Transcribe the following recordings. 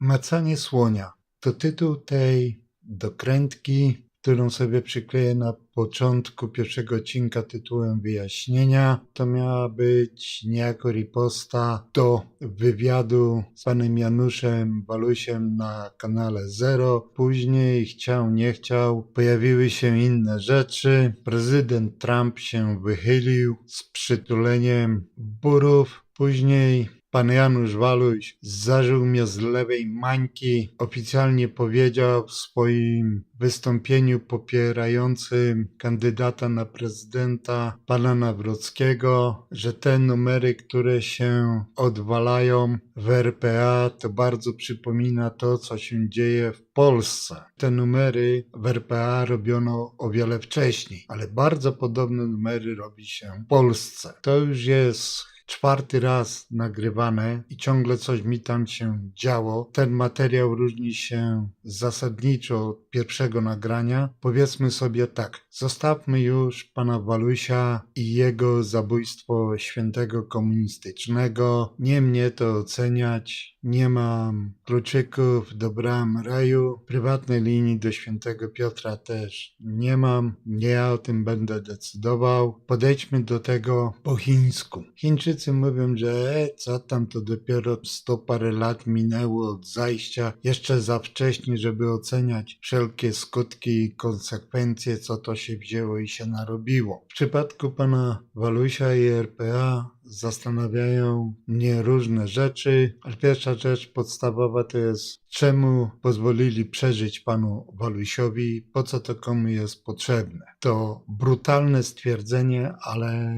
Macanie słonia to tytuł tej dokrętki, którą sobie przykleję na początku pierwszego odcinka tytułem wyjaśnienia. To miała być niejako riposta do wywiadu z panem Januszem Walusiem na kanale Zero. Później chciał, nie chciał, pojawiły się inne rzeczy. Prezydent Trump się wychylił z przytuleniem burów. Później Pan Janusz Waluś zażył mnie z lewej mańki. Oficjalnie powiedział w swoim wystąpieniu popierającym kandydata na prezydenta pana Nawrockiego, że te numery, które się odwalają w RPA, to bardzo przypomina to, co się dzieje w Polsce. Te numery w RPA robiono o wiele wcześniej, ale bardzo podobne numery robi się w Polsce. To już jest czwarty raz nagrywane i ciągle coś mi tam się działo. Ten materiał różni się zasadniczo od pierwszego nagrania. Powiedzmy sobie tak, zostawmy już pana Walusia i jego zabójstwo świętego komunistycznego. Nie mnie to oceniać. Nie mam kluczyków do bram raju. Prywatnej linii do świętego Piotra też nie mam. Nie ja o tym będę decydował. Podejdźmy do tego po chińsku. Chińczycy mówią, że e, co tam to dopiero sto parę lat minęło od zajścia. Jeszcze za wcześnie, żeby oceniać wszelkie skutki i konsekwencje, co to się wzięło i się narobiło. W przypadku pana Walusia i RPA zastanawiają mnie różne rzeczy, ale pierwsza rzecz podstawowa to jest, czemu pozwolili przeżyć panu Walusiowi, po co to komu jest potrzebne. To brutalne stwierdzenie, ale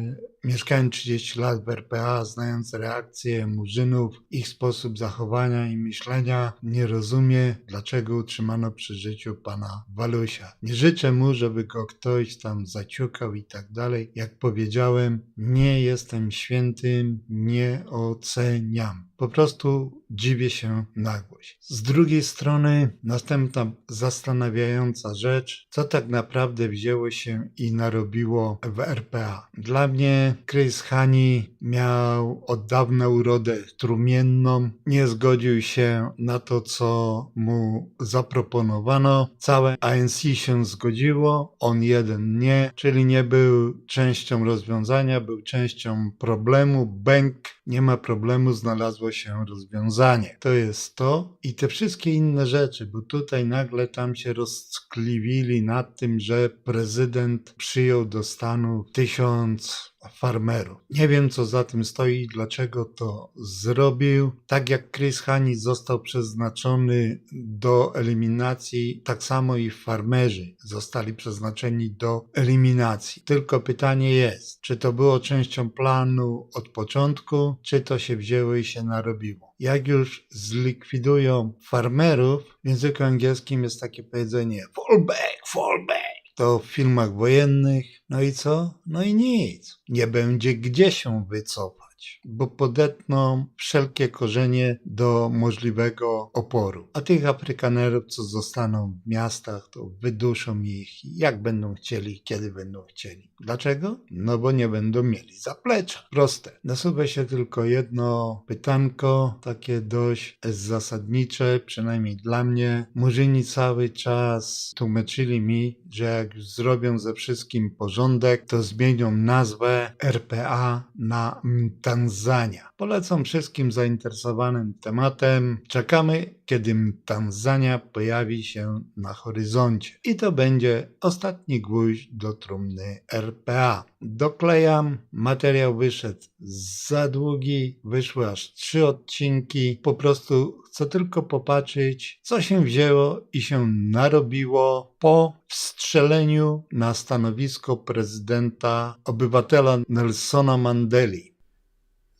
mieszkałem 30 lat w RPA, znając reakcje murzynów, ich sposób zachowania i myślenia, nie rozumie, dlaczego utrzymano przy życiu pana Walusia. Nie życzę mu, żeby go ktoś tam zaciukał i tak dalej. Jak powiedziałem, nie jestem świętym, nie oceniam. Po prostu dziwię się nagłość. Z drugiej strony, następna zastanawiająca rzecz, co tak naprawdę wzięło się i narobiło w RPA. Dla mnie Chris Hani miał od dawna urodę trumienną, nie zgodził się na to, co mu zaproponowano. Całe ANC się zgodziło, on jeden nie, czyli nie był częścią rozwiązania, był częścią problemu. Bęk nie ma problemu, znalazło się rozwiązanie. To jest to i te wszystkie inne rzeczy, bo tutaj nagle tam się roztkliwili nad tym, że prezydent przyjął do stanu tysiąc farmerów. Nie wiem, co za tym stoi, dlaczego to zrobił. Tak jak Chris Hani został przeznaczony do eliminacji, tak samo i farmerzy zostali przeznaczeni do eliminacji. Tylko pytanie jest, czy to było częścią planu od początku, czy to się wzięło i się narobiło. Jak już zlikwidują farmerów, w języku angielskim jest takie powiedzenie fallback, fallback to w filmach wojennych. No i co? No i nic. Nie będzie gdzie się wycofać, bo podetną wszelkie korzenie do możliwego oporu. A tych Afrykanerów, co zostaną w miastach, to wyduszą ich jak będą chcieli, kiedy będą chcieli. Dlaczego? No bo nie będą mieli zaplecza. Proste. Nasuwa się tylko jedno pytanko, takie dość zasadnicze, przynajmniej dla mnie. Murzyni cały czas tłumaczyli mi, że jak zrobią ze wszystkim porządek, to zmienią nazwę RPA na Tanzania. Polecam wszystkim zainteresowanym tematem. Czekamy, kiedy Tanzania pojawi się na horyzoncie. I to będzie ostatni gwóźdź do trumny RPA. Doklejam, materiał wyszedł za długi, wyszły aż trzy odcinki. Po prostu chcę tylko popatrzeć, co się wzięło i się narobiło po wstrzeleniu na stanowisko prezydenta obywatela Nelsona Mandeli.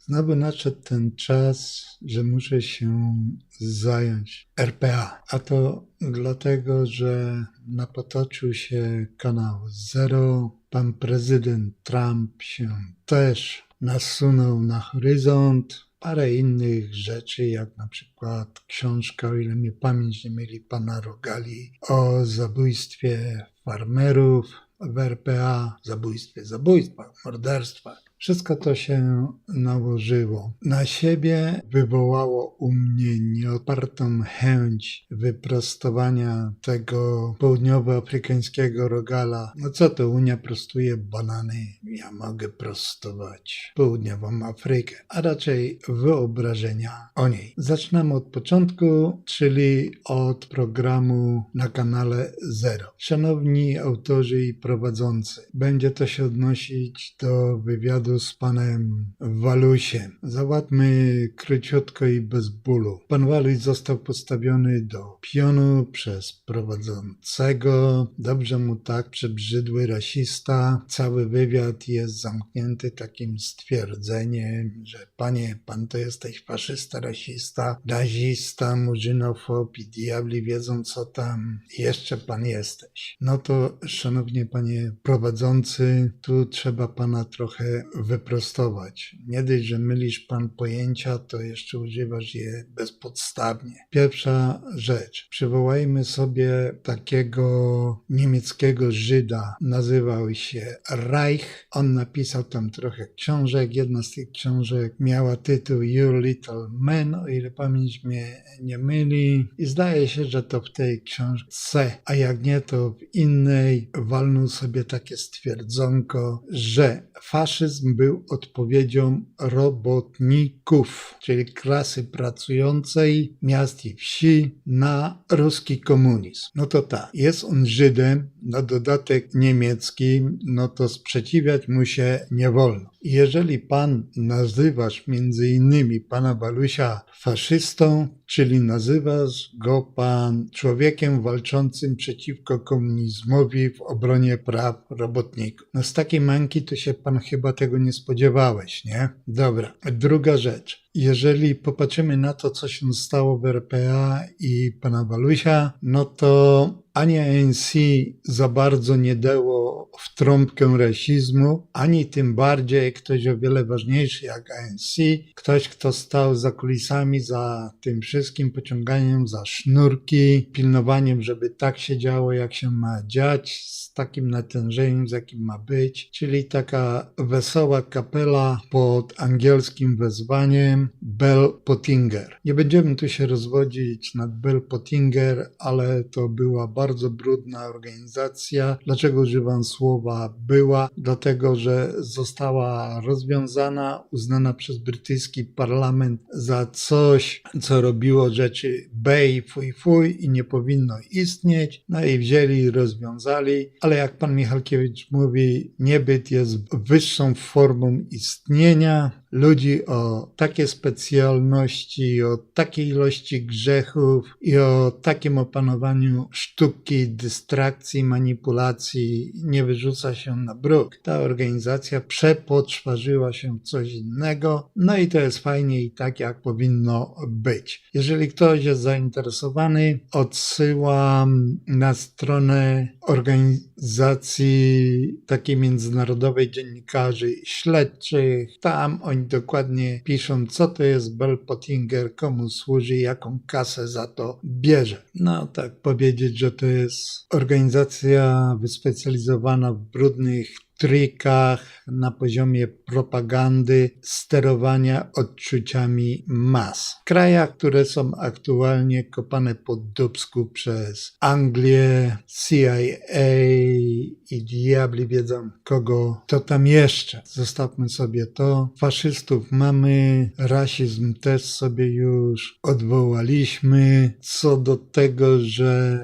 Znowu nadszedł ten czas, że muszę się zająć RPA. A to dlatego, że napotoczył się kanał Zero. Pan prezydent Trump się też nasunął na horyzont. Parę innych rzeczy, jak na przykład książka, o ile mnie pamięć nie mieli, pana Rogali o zabójstwie farmerów w RPA, zabójstwie, zabójstwach, morderstwach Wszystko to się nałożyło. Na siebie wywołało u mnie nieopartą chęć wyprostowania tego południowoafrykańskiego rogala. No co to Unia prostuje banany? Ja mogę prostować południową Afrykę, a raczej wyobrażenia o niej. Zaczynamy od początku, czyli od programu na kanale Zero. Szanowni autorzy i prowadzący, będzie to się odnosić do wywiadu z panem Walusiem. Załatwmy króciutko i bez bólu. Pan Waluś został postawiony do pionu przez prowadzącego. Dobrze mu tak, przebrzydły rasista. Cały wywiad jest zamknięty takim stwierdzeniem, że panie, pan to jesteś faszysta, rasista, nazista, murzynofob i diabli wiedzą co tam jeszcze pan jesteś. No to, szanownie panie prowadzący, tu trzeba pana trochę wyprostować. Nie dość, że mylisz pan pojęcia, to jeszcze używasz je bezpodstawnie. Pierwsza rzecz. Przywołajmy sobie takiego niemieckiego Żyda. Nazywał się Reich. On napisał tam trochę książek. Jedna z tych książek miała tytuł You Little Man, o ile pamięć mnie nie myli. I zdaje się, że to w tej książce, a jak nie, to w innej walnął sobie takie stwierdzonko, że faszyzm był odpowiedzią robotników, czyli klasy pracującej miast i wsi na ruski komunizm. No to tak, jest on Żydem, na dodatek niemieckim, no to sprzeciwiać mu się nie wolno. Jeżeli pan nazywasz między innymi pana Balusia faszystą, czyli nazywasz go pan człowiekiem walczącym przeciwko komunizmowi w obronie praw robotników. No z takiej manki to się pan chyba tego nie spodziewałeś, nie? Dobra, druga rzecz. Jeżeli popatrzymy na to, co się stało w RPA i pana Walusia, no to ani ANC za bardzo nie dało w trąbkę rasizmu, ani tym bardziej ktoś o wiele ważniejszy jak ANC, ktoś, kto stał za kulisami, za tym wszystkim pociąganiem za sznurki, pilnowaniem, żeby tak się działo, jak się ma dziać, z takim natężeniem, z jakim ma być, czyli taka wesoła kapela pod angielskim wezwaniem Bell Pottinger. Nie będziemy tu się rozwodzić nad Bell Pottinger, ale to była bardzo brudna organizacja. Dlaczego używam słowa była? Dlatego, że została rozwiązana, uznana przez brytyjski parlament za coś, co robiło rzeczy bej, fuj, fuj i nie powinno istnieć. No i wzięli rozwiązali, ale jak pan Michalkiewicz mówi, niebyt jest wyższą formą istnienia ludzi o takie specjalności, o takiej ilości grzechów i o takim opanowaniu sztuki, dystrakcji, manipulacji nie wyrzuca się na bruk. Ta organizacja przepoczwarzyła się w coś innego, no i to jest fajnie i tak, jak powinno być. Jeżeli ktoś jest zainteresowany, odsyłam na stronę organizacji takiej międzynarodowej dziennikarzy śledczych. Tam oni dokładnie piszą, co to jest Bell Pottinger, komu służy, jaką kasę za to bierze. No tak powiedzieć, że to jest organizacja wyspecjalizowana w brudnych trikach na poziomie propagandy, sterowania odczuciami mas. W krajach, które są aktualnie kopane pod dubsku przez Anglię, CIA i diabli wiedzą kogo, to tam jeszcze. Zostawmy sobie to. Faszystów mamy, rasizm też sobie już odwołaliśmy. Co do tego, że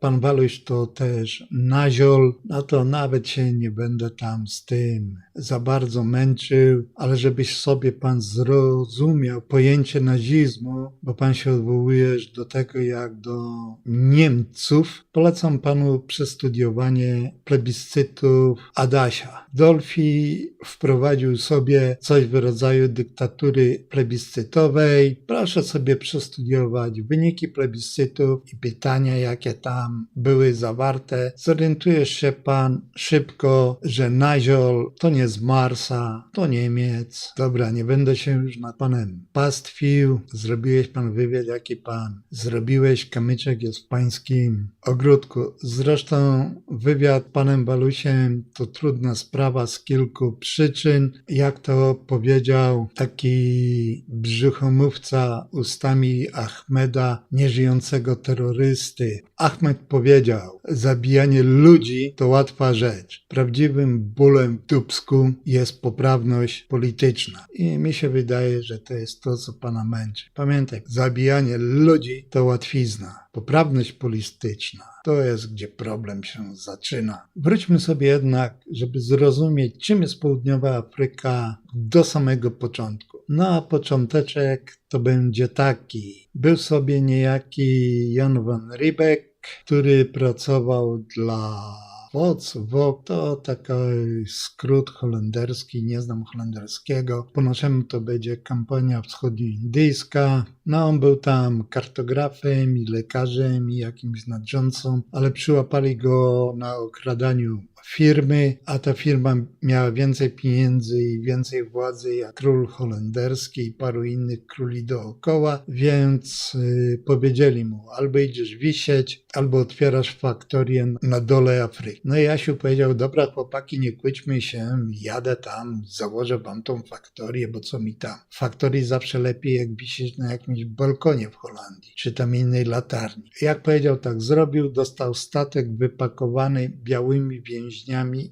Pan Waluś to też naziol, no to nawet się nie będę tam z tym za bardzo męczył, ale żebyś sobie pan zrozumiał pojęcie nazizmu, bo pan się odwołujesz do tego jak do Niemców, polecam panu przestudiowanie plebiscytów Adasia. Dolfi wprowadził sobie coś w rodzaju dyktatury plebiscytowej. Proszę sobie przestudiować wyniki plebiscytów i pytania, jakie tam tam były zawarte, zorientujesz się pan szybko, że Naziol to nie z Marsa, to Niemiec. Dobra, nie będę się już nad panem pastwił. Zrobiłeś pan wywiad, jaki pan zrobiłeś. Kamyczek jest w pańskim ogródku. Zresztą wywiad panem Balusiem to trudna sprawa z kilku przyczyn. Jak to powiedział taki brzuchomówca ustami Ahmeda, nieżyjącego terrorysty. Ahmed powiedział, zabijanie ludzi to łatwa rzecz. Prawdziwym bólem w dubsku jest poprawność polityczna. I mi się wydaje, że to jest to, co pana męczy. Pamiętaj, zabijanie ludzi to łatwizna. Poprawność polityczna to jest, gdzie problem się zaczyna. Wróćmy sobie jednak, żeby zrozumieć, czym jest Południowa Afryka do samego początku. No a począteczek to będzie taki. Był sobie niejaki Jan van Riebeck, który pracował dla WOC, WOC to taki skrót holenderski, nie znam holenderskiego. Po to będzie kampania wschodnioindyjska. No on był tam kartografem i lekarzem i jakimś nadrządcą, ale przyłapali go na okradaniu firmy, a ta firma miała więcej pieniędzy i więcej władzy jak król holenderski i paru innych króli dookoła, więc y, powiedzieli mu albo idziesz wisieć, albo otwierasz faktorię na dole Afryki. No i Jasiu powiedział, dobra chłopaki, nie kłóćmy się, jadę tam, założę wam tą faktorię, bo co mi tam. Faktorii zawsze lepiej jak wisieć na jakimś balkonie w Holandii, czy tam innej latarni. Jak powiedział, tak zrobił, dostał statek wypakowany białymi więźniami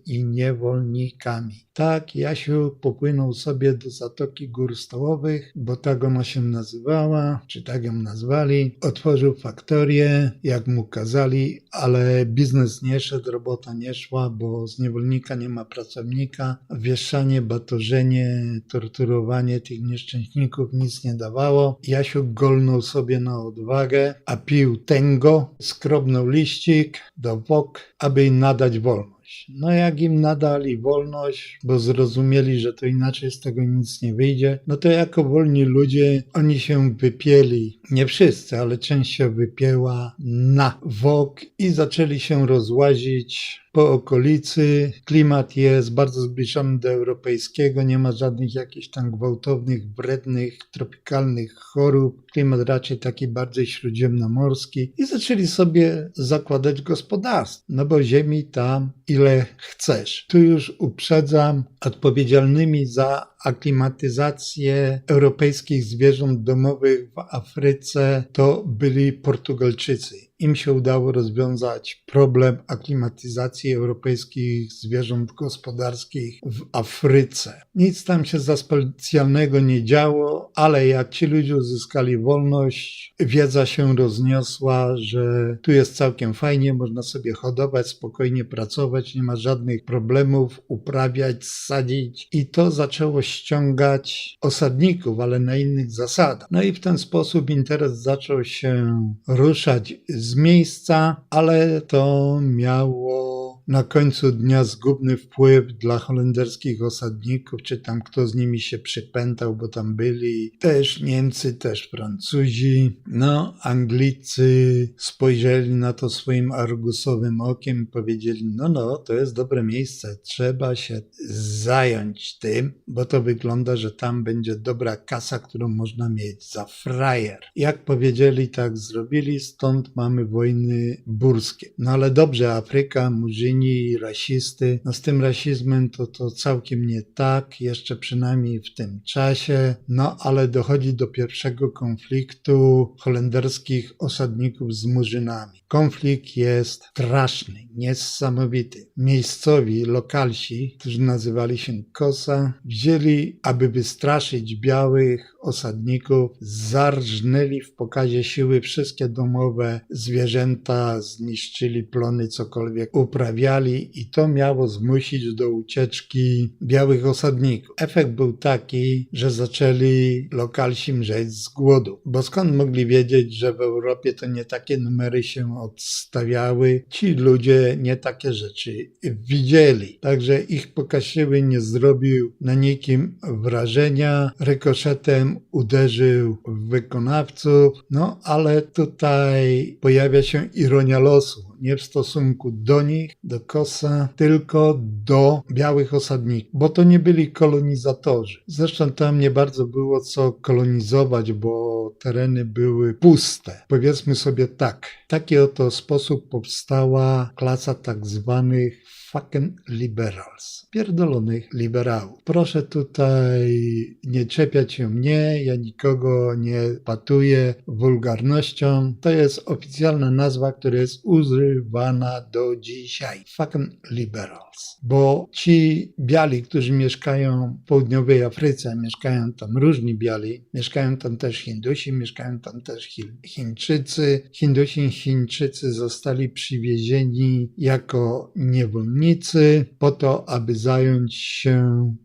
i niewolnikami. Tak, Jasiu popłynął sobie do Zatoki Gór Stołowych, bo tak ona się nazywała, czy tak ją nazwali. Otworzył faktorię, jak mu kazali, ale biznes nie szedł, robota nie szła, bo z niewolnika nie ma pracownika. Wieszanie, batorzenie, torturowanie tych nieszczęśników nic nie dawało. Jasiu golnął sobie na odwagę, a pił tęgo, skrobnął liścik do wok, aby nadać wolność. No jak im nadali wolność, bo zrozumieli, że to inaczej z tego nic nie wyjdzie, no to jako wolni ludzie oni się wypieli. Nie wszyscy, ale część się wypięła na wok i zaczęli się rozłazić po okolicy. Klimat jest bardzo zbliżony do europejskiego, nie ma żadnych jakichś tam gwałtownych, wrednych, tropikalnych chorób. Klimat raczej taki bardziej śródziemnomorski i zaczęli sobie zakładać gospodarstwo, no bo ziemi tam ile chcesz. Tu już uprzedzam, odpowiedzialnymi za aklimatyzację europejskich zwierząt domowych w Afryce to byli Portugalczycy. Im się udało rozwiązać problem aklimatyzacji europejskich zwierząt gospodarskich w Afryce. Nic tam się za specjalnego nie działo, ale jak ci ludzie uzyskali wolność, wiedza się rozniosła, że tu jest całkiem fajnie, można sobie hodować, spokojnie pracować, nie ma żadnych problemów, uprawiać, sadzić i to zaczęło ściągać osadników, ale na innych zasadach. No i w ten sposób interes zaczął się ruszać z miejsca, ale to miało na końcu dnia zgubny wpływ dla holenderskich osadników, czy tam kto z nimi się przypętał, bo tam byli też Niemcy, też Francuzi. No, Anglicy spojrzeli na to swoim argusowym okiem powiedzieli: No, no, to jest dobre miejsce, trzeba się zająć tym, bo to wygląda, że tam będzie dobra kasa, którą można mieć za frajer. Jak powiedzieli, tak zrobili, stąd mamy wojny burskie. No ale dobrze, Afryka, Murzyni, i rasisty. No z tym rasizmem to, to całkiem nie tak, jeszcze przynajmniej w tym czasie. No ale dochodzi do pierwszego konfliktu holenderskich osadników z Murzynami. Konflikt jest straszny, niesamowity. Miejscowi, lokalsi, którzy nazywali się Kosa, wzięli, aby wystraszyć białych osadników, zarżnęli w pokazie siły wszystkie domowe zwierzęta, zniszczyli plony, cokolwiek uprawiali i to miało zmusić do ucieczki białych osadników. Efekt był taki, że zaczęli lokalsi mrzeć z głodu, bo skąd mogli wiedzieć, że w Europie to nie takie numery się odstawiały, ci ludzie nie takie rzeczy widzieli. Także ich pokaz siły nie zrobił na nikim wrażenia. Rykoszetem uderzył w wykonawców, no ale tutaj pojawia się ironia losu. Nie w stosunku do nich, do Kosa, tylko do białych osadników, bo to nie byli kolonizatorzy. Zresztą tam nie bardzo było co kolonizować, bo tereny były puste. Powiedzmy sobie tak. W taki oto sposób powstała klasa tak zwanych fucking liberals, pierdolonych liberałów. Proszę tutaj nie czepiać się mnie, ja nikogo nie patuję wulgarnością. To jest oficjalna nazwa, która jest używana do dzisiaj. Fucking liberals. Bo ci biali, którzy mieszkają w południowej Afryce, mieszkają tam różni biali, mieszkają tam też Hindusi, mieszkają tam też Chi- Chińczycy. Hindusi i Chińczycy zostali przywiezieni jako niewolnicy po to, aby zająć się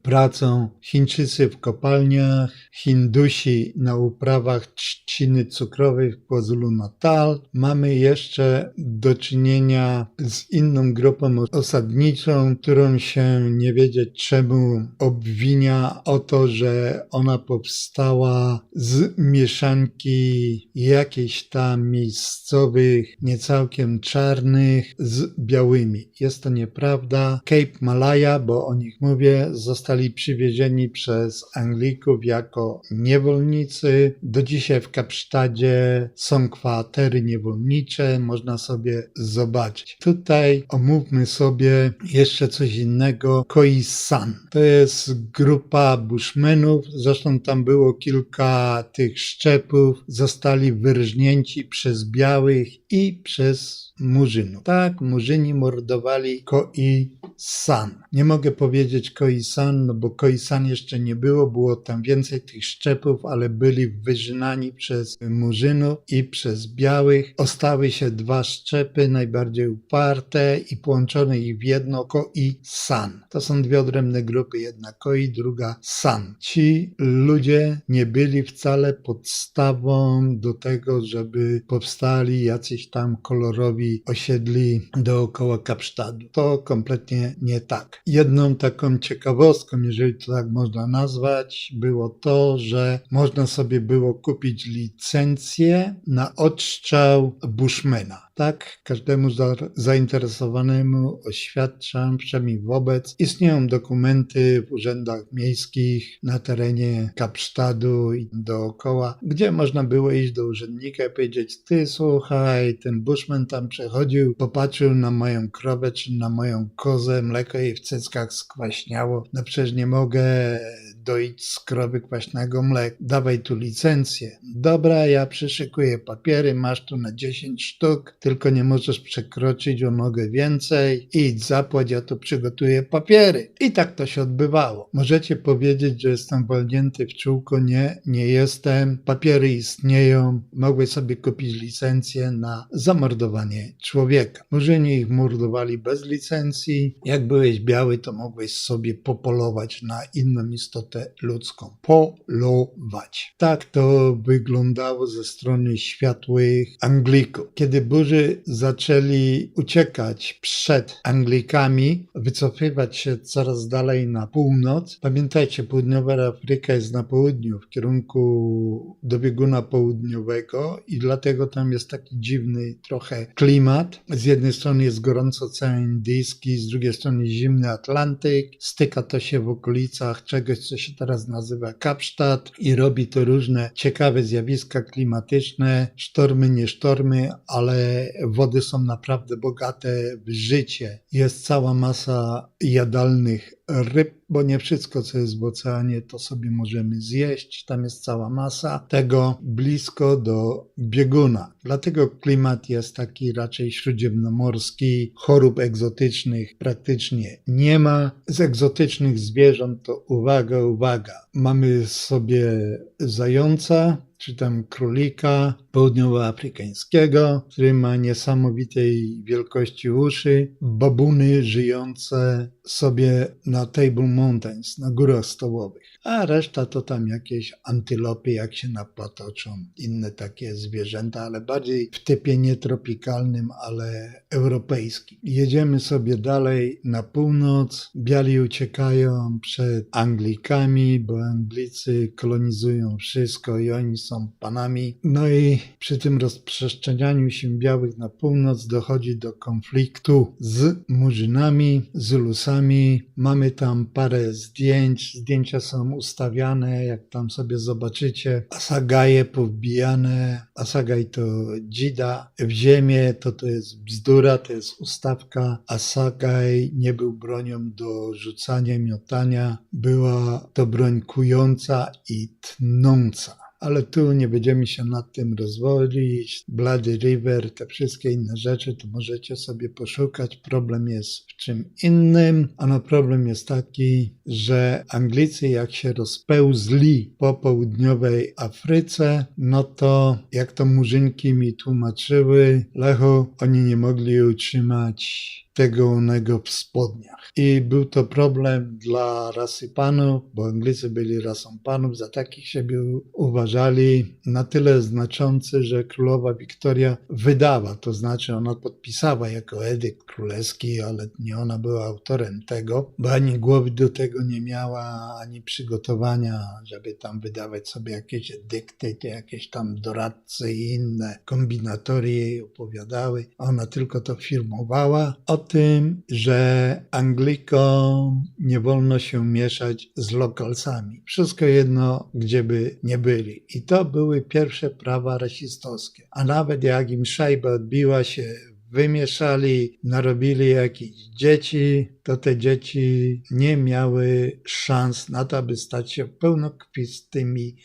pracą. Chińczycy w kopalniach, Hindusi na uprawach trzciny cukrowej w KwaZulu-Natal. Mamy jeszcze do czynienia z inną grupą osadniczą, którą się nie wiedzieć czemu obwinia o to, że ona powstała z mieszanki jakichś tam miejscowych, niecałkiem czarnych z białymi. Jest to nieprawda. Cape Malaya, bo o nich mówię, zostali przywiezieni przez Anglików jako niewolnicy. Do dzisiaj w Kapsztadzie są kwatery niewolnicze, można sobie zobaczyć. Tutaj omówmy sobie jeszcze coś innego. Khoisan. To jest grupa bushmenów, zresztą tam było kilka tych szczepów, zostali wyrżnięci przez białych i przez murzynów. Tak, murzyni mordowali Koi-san. Nie mogę powiedzieć Koi-san, no bo Koi-san jeszcze nie było, było tam więcej tych szczepów, ale byli wyżynani przez murzynów i przez białych. Ostały się dwa szczepy, najbardziej uparte i połączone ich w jedno Koi-san. To są dwie odrębne grupy, jedna Koi, druga San. Ci ludzie nie byli wcale podstawą do tego, żeby powstali jacyś tam kolorowi osiedli dookoła Kapsztadu. To kompletnie nie tak. Jedną taką ciekawostką, jeżeli to tak można nazwać, było to, że można sobie było kupić licencję na odstrzał Bushmana. Tak, każdemu za, zainteresowanemu oświadczam, przynajmniej wobec. Istnieją dokumenty w urzędach miejskich na terenie Kapsztadu i dookoła, gdzie można było iść do urzędnika i powiedzieć: Ty słuchaj, ten bushman tam przechodził, popatrzył na moją krowę czy na moją kozę, mleko jej w cyckach skwaśniało. No przecież nie mogę doić z krowy kwaśnego mleka. Dawaj tu licencję. Dobra, ja przyszykuję papiery, masz tu na 10 sztuk, tylko nie możesz przekroczyć o nogę więcej. Idź, zapłać, ja tu przygotuję papiery. I tak to się odbywało. Możecie powiedzieć, że jestem walnięty w czółko. Nie, nie jestem. Papiery istnieją. Mogłeś sobie kupić licencję na zamordowanie człowieka. Murzyni ich mordowali bez licencji. Jak byłeś biały, to mogłeś sobie popolować na inną istotę ludzką. Polować. Tak to wyglądało ze strony światłych Anglików. Kiedy burzy zaczęli uciekać przed Anglikami, wycofywać się coraz dalej na północ, pamiętajcie, południowa Afryka jest na południu, w kierunku do bieguna południowego i dlatego tam jest taki dziwny trochę klimat. Z jednej strony jest gorąco Ocean Indyjski, z drugiej strony zimny Atlantyk. Styka to się w okolicach czegoś, co się teraz nazywa Kapsztad i robi to różne ciekawe zjawiska klimatyczne, sztormy, nie sztormy, ale wody są naprawdę bogate w życie. Jest cała masa jadalnych ryb, bo nie wszystko, co jest w oceanie, to sobie możemy zjeść. Tam jest cała masa tego blisko do bieguna. Dlatego klimat jest taki raczej śródziemnomorski. Chorób egzotycznych praktycznie nie ma. Z egzotycznych zwierząt to uwaga, uwaga. Mamy sobie zająca, czy tam królika południowoafrykańskiego, który ma niesamowitej wielkości uszy, babuny żyjące sobie na Table Mountains, na górach stołowych, a reszta to tam jakieś antylopy, jak się napatoczą, inne takie zwierzęta, ale bardziej w typie nie tropikalnym, ale europejskim. Jedziemy sobie dalej na północ, biali uciekają przed Anglikami, bo Anglicy kolonizują wszystko i oni są panami. No i przy tym rozprzestrzenianiu się białych na północ dochodzi do konfliktu z Murzynami, Zulusami. Mamy tam parę zdjęć. Zdjęcia są ustawiane, jak tam sobie zobaczycie. Asagaje powbijane. Asagaj to dzida w ziemię, to to jest bzdura, to jest ustawka. Asagaj nie był bronią do rzucania, miotania. Była to broń kująca i tnąca ale tu nie będziemy się nad tym rozwodzić. Bloody River, te wszystkie inne rzeczy, to możecie sobie poszukać. Problem jest w czym innym. Ano problem jest taki, że Anglicy jak się rozpełzli po południowej Afryce, no to jak to murzynki mi tłumaczyły, Lechu, oni nie mogli utrzymać tego onego w spodniach. I był to problem dla rasy panów, bo Anglicy byli rasą panów, za takich siebie uważali na tyle znaczący, że królowa Wiktoria wydała, to znaczy ona podpisała jako edykt królewski, ale nie ona była autorem tego, bo ani głowy do tego nie miała, ani przygotowania, żeby tam wydawać sobie jakieś edykty, jakieś tam doradcy i inne kombinatory jej opowiadały. Ona tylko to firmowała. O tym, że Anglikom nie wolno się mieszać z lokalsami. Wszystko jedno, gdzie by nie byli. I to były pierwsze prawa rasistowskie. A nawet jak im szajba odbiła się wymieszali, narobili jakieś dzieci, to te dzieci nie miały szans na to, aby stać się pełnokwistymi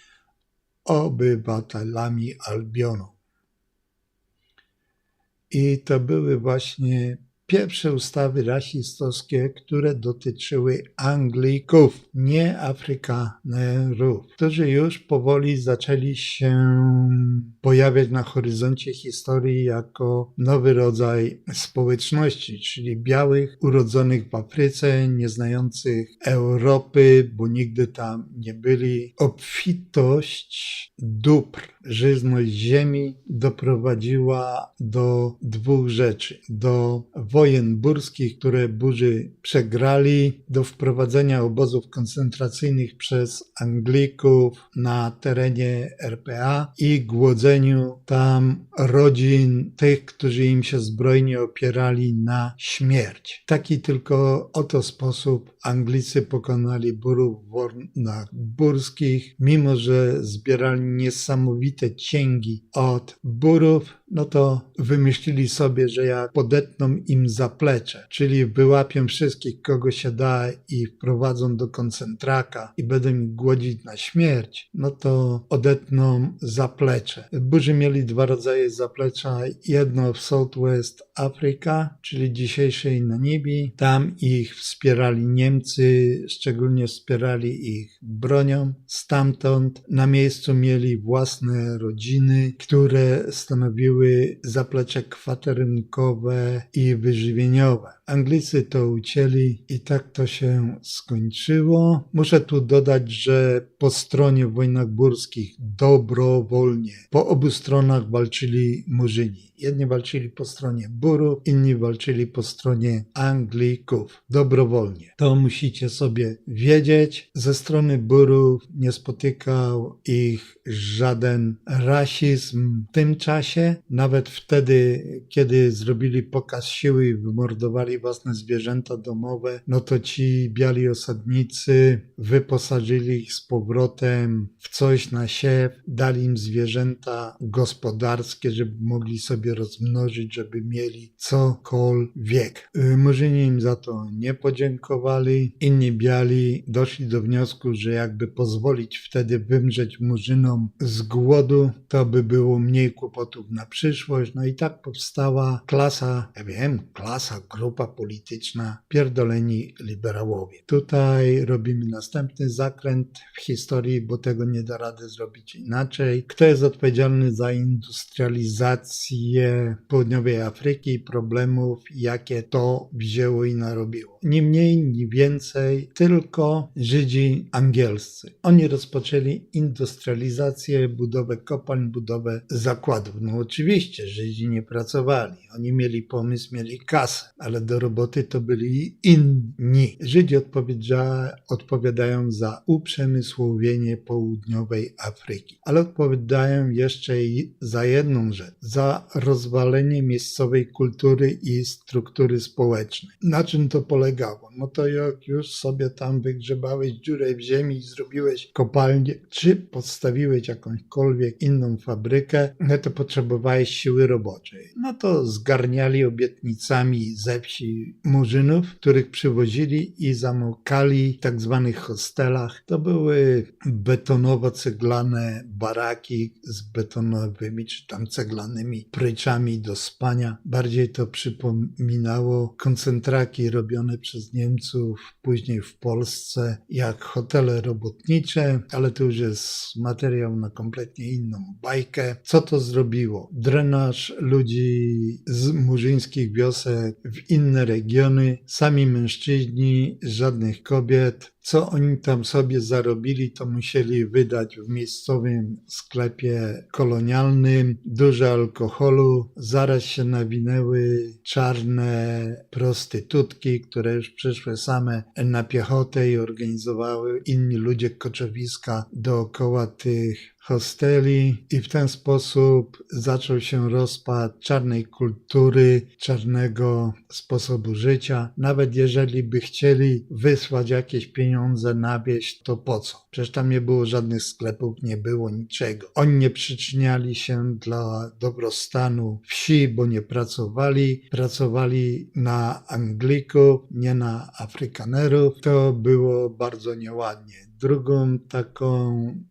obywatelami Albionu. I to były właśnie pierwsze ustawy rasistowskie, które dotyczyły Anglików, nie Afrykanerów, którzy już powoli zaczęli się pojawiać na horyzoncie historii jako nowy rodzaj społeczności, czyli białych, urodzonych w Afryce, nieznających Europy, bo nigdy tam nie byli. Obfitość dóbr, żyzność ziemi doprowadziła do dwóch rzeczy. Do wojen burskich, które Burzy przegrali, do wprowadzenia obozów koncentracyjnych przez Anglików na terenie RPA i głodzeniu tam rodzin tych, którzy im się zbrojnie opierali na śmierć. Taki tylko oto sposób Anglicy pokonali Burów w wojnach burskich, mimo że zbierali niesamowite cięgi od Burów, no to wymyślili sobie, że jak podetną im zaplecze, czyli wyłapią wszystkich, kogo się da i wprowadzą do koncentraka i będą ich głodzić na śmierć, no to odetną zaplecze. Burzy mieli dwa rodzaje zaplecza. Jedno w Southwest Africa, czyli dzisiejszej Namibii. Tam ich wspierali Niemcy, szczególnie wspierali ich bronią. Stamtąd na miejscu mieli własne rodziny, które stanowiły zaplecze kwaterunkowe i wyżywieniowe. Anglicy to ucięli i tak to się skończyło. Muszę tu dodać, że po stronie w wojnach burskich dobrowolnie po obu stronach walczyli Murzyni. Jedni walczyli po stronie Burów, inni walczyli po stronie Anglików. Dobrowolnie. To musicie sobie wiedzieć. Ze strony Burów nie spotykał ich żaden rasizm w tym czasie. Nawet wtedy, kiedy zrobili pokaz siły i wymordowali własne zwierzęta domowe, no to ci biali osadnicy wyposażyli ich z powrotem w coś na siew, dali im zwierzęta gospodarskie, żeby mogli sobie rozmnożyć, żeby mieli cokolwiek. Y, Murzyni im za to nie podziękowali. Inni biali doszli do wniosku, że jakby pozwolić wtedy wymrzeć Murzynom z głodu, to by było mniej kłopotów na przyszłość. No i tak powstała klasa, ja wiem, klasa, grupa polityczna, pierdoleni liberałowie. Tutaj robimy następny zakręt w historii, bo tego nie da rady zrobić inaczej. Kto jest odpowiedzialny za industrializację południowej Afryki i problemów, jakie to wzięło i narobiło? Ni mniej, ni więcej, tylko Żydzi angielscy. Oni rozpoczęli industrializację, budowę kopalń, budowę zakładów. No oczywiście, Żydzi nie pracowali. Oni mieli pomysł, mieli kasę, ale do roboty to byli inni. Żydzi odpowiadają za uprzemysłowienie południowej Afryki, ale odpowiadają jeszcze za jedną rzecz, za rozwalenie miejscowej kultury i struktury społecznej. Na czym to polegało? No to jak już sobie tam wygrzebałeś dziurę w ziemi i zrobiłeś kopalnię, czy podstawiłeś jakąśkolwiek inną fabrykę, no to potrzebowałeś siły roboczej. No to zgarniali obietnicami ze wsi murzynów, których przywozili i zamykali w tak zwanych hostelach. To były betonowo-ceglane baraki z betonowymi czy tam ceglanymi pryczami do spania. Bardziej to przypominało koncentraki robione przez Niemców później w Polsce, jak hotele robotnicze, ale to już jest materiał na kompletnie inną bajkę. Co to zrobiło? Drenaż ludzi z murzyńskich wiosek w inne regiony, sami mężczyźni, żadnych kobiet. Co oni tam sobie zarobili, to musieli wydać w miejscowym sklepie kolonialnym. Dużo alkoholu, zaraz się nawinęły czarne prostytutki, które już przyszły same na piechotę i organizowały inni ludzie koczowiska dookoła tych hosteli i w ten sposób zaczął się rozpad czarnej kultury, czarnego sposobu życia. Nawet jeżeli by chcieli wysłać jakieś pieniądze na wieś, to po co? Przecież tam nie było żadnych sklepów, nie było niczego. Oni nie przyczyniali się dla dobrostanu wsi, bo nie pracowali. Pracowali na Anglików, nie na Afrykanerów. To było bardzo nieładnie. Drugą taką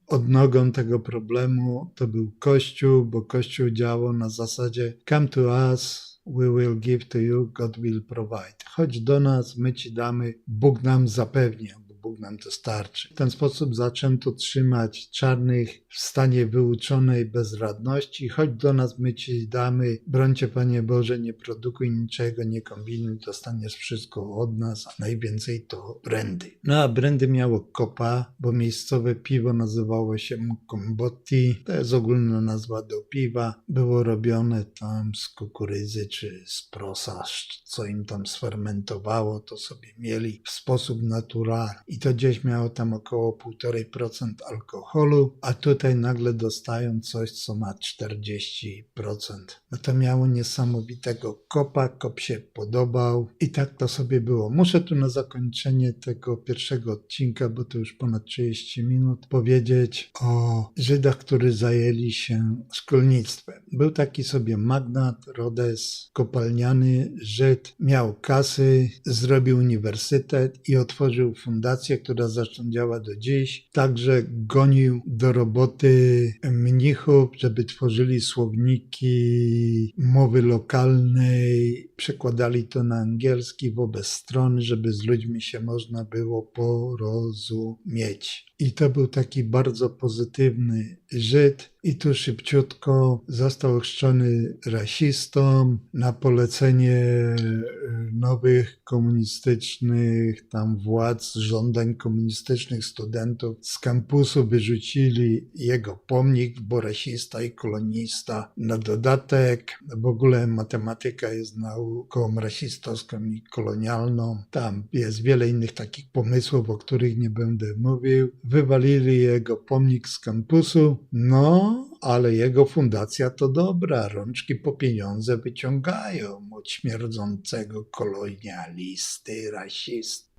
odnogą tego problemu to był Kościół, bo Kościół działał na zasadzie come to us, we will give to you, God will provide. Chodź do nas, my ci damy, Bóg nam zapewni. Bóg nam dostarczy. W ten sposób zaczęto trzymać czarnych w stanie wyuczonej bezradności. Chodź do nas, my ci damy. Brońcie, Panie Boże, nie produkuj niczego, nie kombinuj, dostaniesz wszystko od nas, a najwięcej to brandy. No a brandy miało kopa, bo miejscowe piwo nazywało się Mkombotti. To jest ogólna nazwa do piwa. Było robione tam z kukurydzy czy z prosa, co im tam sfermentowało, to sobie mieli w sposób naturalny i to gdzieś miało tam około 1,5% alkoholu, a tutaj nagle dostają coś, co ma 40%. No to miało niesamowitego kopa, kop się podobał i tak to sobie było. Muszę tu na zakończenie tego pierwszego odcinka, bo to już ponad 30 minut, powiedzieć o Żydach, którzy zajęli się szkolnictwem. Był taki sobie magnat, Rodes, kopalniany Żyd, miał kasy, zrobił uniwersytet i otworzył fundację która zresztą działa do dziś. Także gonił do roboty mnichów, żeby tworzyli słowniki mowy lokalnej, przekładali to na angielski wobec strony, żeby z ludźmi się można było porozumieć. I to był taki bardzo pozytywny Żyd, i tu szybciutko został chrzczony rasistą na polecenie e, nowych komunistycznych tam władz, żądań komunistycznych studentów. Z kampusu wyrzucili jego pomnik, bo rasista i kolonista. Na dodatek w ogóle matematyka jest nauką rasistowską i kolonialną. Tam jest wiele innych takich pomysłów, o których nie będę mówił. Wywalili jego pomnik z kampusu. No, ale jego fundacja to dobra, rączki po pieniądze wyciągają od śmierdzącego kolonialisty, rasisty.